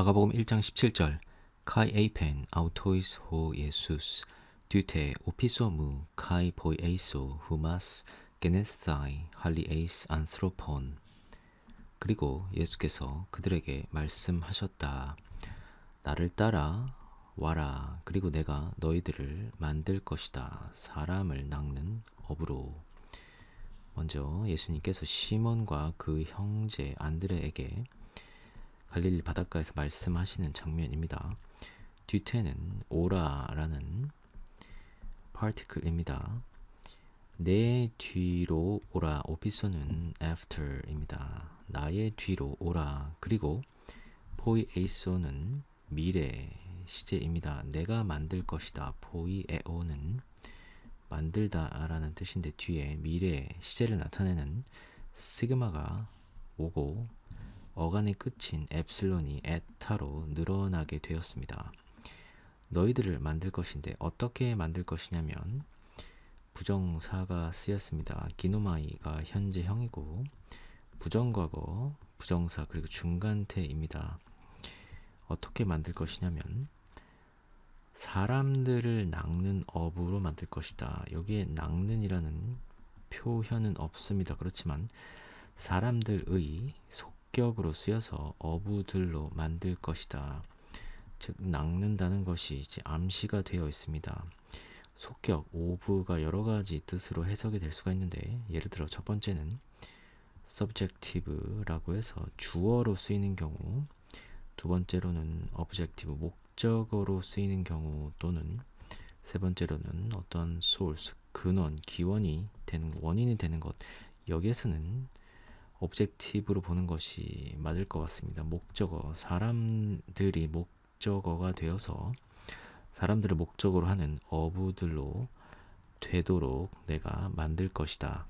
마가복음 1장 17절 카이 에이펜 아우토이스 호 예수스 듀테 오피소무 카이 보이 에이소 후마스 게네스타이 할리 에이스 안트로폰 그리고 예수께서 그들에게 말씀하셨다. 나를 따라 와라. 그리고 내가 너희들을 만들 것이다. 사람을 낚는 업으로. 먼저 예수님께서 시몬과 그 형제 안드레에게 갈릴리 바닷가에서 말씀하시는 장면입니다. 뒤태는 오라라는 파티클입니다. 내 뒤로 오라 오피소는 after입니다. 나의 뒤로 오라 그리고 포이에이소는 미래 시제입니다. 내가 만들 것이다. 포이에오는 만들다라는 뜻인데 뒤에 미래 시제를 나타내는 시그마가 오고 어간의 끝인 엡실론이 에타로 늘어나게 되었습니다. 너희들을 만들 것인데 어떻게 만들 것이냐면 부정사가 쓰였습니다. 기노마이가 현재형이고 부정과거, 부정사 그리고 중간태입니다. 어떻게 만들 것이냐면 사람들을 낚는 업으로 만들 것이다. 여기에 낚는이라는 표현은 없습니다. 그렇지만 사람들의 속 격으로 쓰여서 어부들로 만들 것이다. 즉 낚는다는 것이 이제 암시가 되어 있습니다. 속격, 오브가 여러 가지 뜻으로 해석이 될 수가 있는데 예를 들어 첫 번째는 subjective라고 해서 주어로 쓰이는 경우 두 번째로는 objective, 목적어로 쓰이는 경우 또는 세 번째로는 어떤 source, 근원, 기원이 되는 원인이 되는 것 여기에서는 objective로 보는 것이 맞을 것 같습니다. 목적어, 사람들이 목적어가 되어서 사람들을 목적으로 하는 어부들로 되도록 내가 만들 것이다.